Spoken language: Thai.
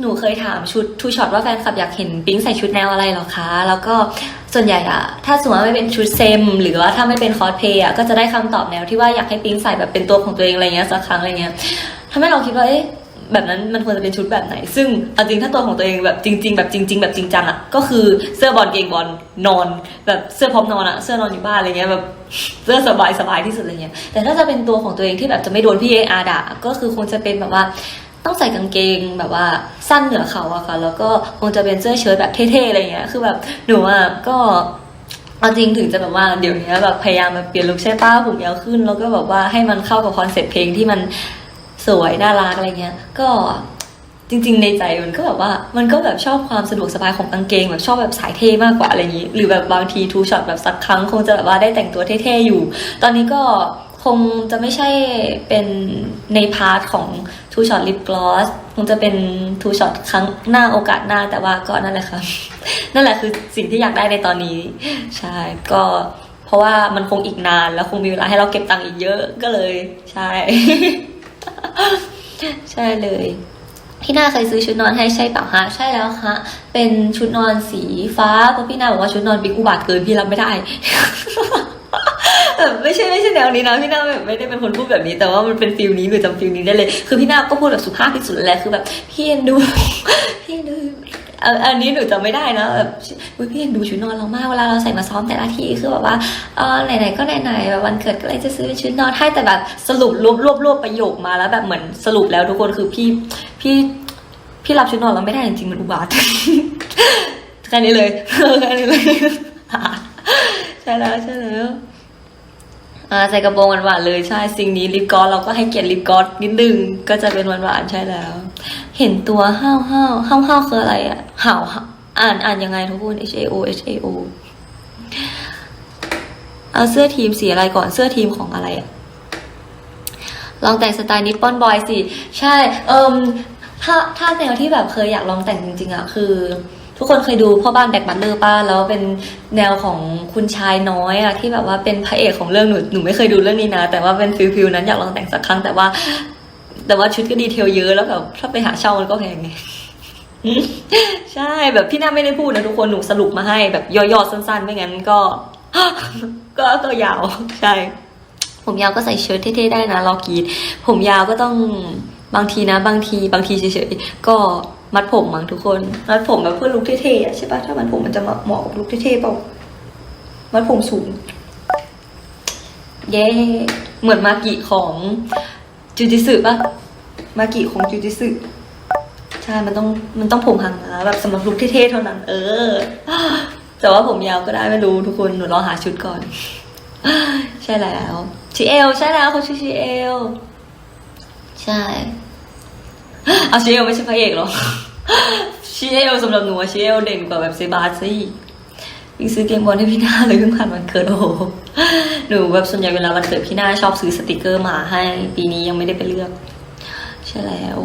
หนูเคยถามชุดทูช็อตว่าแฟนคลับอยากเห็นปิ๊งใส่ชุดแนวอะไรหรอคะ แล้วก็ส่วนใหญ่อะถ้าสมมติว่าไม่เป็นชุดเซม หรือว่าถ้าไม่เป็นคอสเพย์อะก็จะได้คำตอบแนวที่ว่าอยากให้ปิ๊งใส่แบบเป็นตัวของตัวเองอะไรเงี้ยสักครั้งอะไรเงี้ยทำให้เราคิดว่าเอ๊ะแบบนั้นมันควรจะเป็นชุดแบบไหน ซึ่งเอาจริงถ้าตัวของตัวเองแบบจริง ๆ แบบจริง ๆ แบบจริงจังอะก็คือเสื้อบอลเกงบอลนอน แบบเสื้อพร้อมนอนอะเสื้อนอนอยู่บ้านอะไรเงี้ยแบบเสื้อสบายสบายที่สุดอะไรเงี้ยแต่ถ้าจะเป็นตัวของตัวเองที่แบบจะไม่โดนพี่เออาด่าก็คือคงจะเป็นแบบว่า ต้องใส่กางเกงแบบว่าสั้นเหนือเข่าอะค่ะ แล้วก็คงจะเป็นเสื้อเชิ้ตแบบเท่ๆอะไรเงี้ย คือแบบหนูอะก็เอาจริงถึงจะแบบว่าเดี๋ยวนี้แบบพยายามมาเปลี่ยนลุคใช่ป้าผมยาวขึ้น แล้วก็แบบว่าให้มันเข้ากับคอนเซ็ปต์เพลงที่มันสวยน่ารักอะไรเงี้ย ก็จริง ๆ ในใจมันก็แบบว่ามันก็แบบชอบความสะดวกสบายของกางเกงแบบชอบแบบสายเท่มากกว่าอะไรอย่างนี้ หรือแบบบางทีทูช็อตแบบสักครั้ง คงจะแบบว่าได้แต่งตัวเท่ๆอยู่ ตอนนี้ก็คงจะไม่ใช่เป็นในพาร์ทของ ทูช็อตลิปกลอสคงจะเป็นทูช็อตครั้งหน้าโอกาสหน้าแต่ว่าก็นั่นแหละค่ะ นั่นแหละคือสิ่งที่อยากได้ในตอนนี้ ใช่ ก็เพราะว่ามันคงอีกนาน แล้วคงมีเวลาให้เราเก็บตังค์อีกเยอะก็เลย ใช่ ใช่เลยพี่นาเคยซื้อชุดนอนให้ใช่เปล่าคะใช่แล้วค่ะเป็นชุดนอนสีฟ้าเพราะพี่นาบอกว่าชุดนอนบิ๊กอุบาทเกินพี่รับไม่ได้ แบบไม่ใช่ไม่ใช่แนวนี้นะพี่นาแบบไม่ได้เป็นคนพูดแบบนี้แต่ว่ามันเป็นฟิลนี้หนูจำฟิลนี้ได้เลย คือพี่นาก็พูดแบบสุภาพที่สุดแหละคือแบบพี่เอ็นดูพี่เอ็นดูอันนี้หนูจำไม่ได้นะแบบอุ๊ยพี่เอ็นดูชุดนอนเรามากเวลาเราใส่มาซ้อมแต่ละทีคือแบบว่าเออไหนๆก็ไหนๆแบบวันเกิดก็เลยจะซื้อชุดนอนให้แต่แบบสรุปรวบรวบรวบประโยคมาแล้วแบบเหมือนสรุปแล้วทุกคนคือพี่พี่พี่รับชุดนอนเราไม่ได้จริงๆมันอุบาทแค่นี้เลยแค่นี้เลยใช่แล้วใช่แล้ว ใส่กระโปรงหวานๆเลยใช่สิ่งนี้ลิปกอสเราก็ให้เกียรติลิปกอสนิดนึงก็จะเป็นหวานๆใช่แล้ว เห็นตัวห้าวห้าวห้าวห้าวคืออะไรอะห่าวห่าวอ่านอ่านยังไงทุกคน H A O H A O เอาเสื้อทีมสีอะไรก่อนเสื้อทีมของอะไรอะลองแต่งสไตล์นิปปอนบอยสิ ใช่ เอิมถ้าถ้าแนวที่แบบเคยอยากลองแต่งจริงๆอะคือ ทุกคนเคยดูพ่อบ้านแบกบัตเลอร์ป้าแล้วเป็นแนวของคุณชายน้อยอะที่แบบว่าเป็นพระเอกของเรื่องหนูหนูไม่เคยดูเรื่องนี้นะ แต่ว่าเป็นฟิลฟิลนั้นอยากลองแต่งสักครั้งแต่ว่า แต่ว่าชุดก็ดีเทลเยอะแล้วแบบถ้าไปหาเช่ามันก็แพงไงใช่แบบพี่น้าไม่ได้พูดนะทุกคนหนูสรุปมาให้แบบย่อๆสั้นๆ ไม่งั้นก็ ก็ก็ยาวใช่ผมยาวก็ใส่เชิ้ตเท่ๆได้นะรอกีดผมยาวก็ต้องบางทีนะ บางที บางทีเฉยๆก็ มัดผมมั้งทุกคน มัดผมแบบเพื่อลุคเท่ๆอะใช่ปะถ้ามัดผมมันจะเหมาะกับลุคเท่ๆเปล่ามัดผมสูง เย้เหมือนมากิของจูจิสึปะมากิของจูจิสึใช่ มันต้องมันต้องผมหางนะแบบสำหรับลุคเท่ๆเท่านั้น เออ แต่ว่าผมยาวก็ได้ไม่รู้ทุกคนหนูรอหาชุดก่อน ใช่แล้วชิเอล ใช่แล้วเขาชื่อชิเอล ใช่ เอาชิเอลไม่ใช่พระเอกหรอชิเอลสำหรับหนูชิเอลเด่นกว่าแบบเซบาสซี่วิ่งซื้อเกมบอลให้พี่หน้าเลยเพิ่งผ่านวันเกิดโอ้โหหนูแบบส่วนใหญ่เวลาวันเกิดพี่หน้าชอบซื้อสติกเกอร์มาให้ ปีนี้ยังไม่ได้ไปเลือก ใช่แล้ว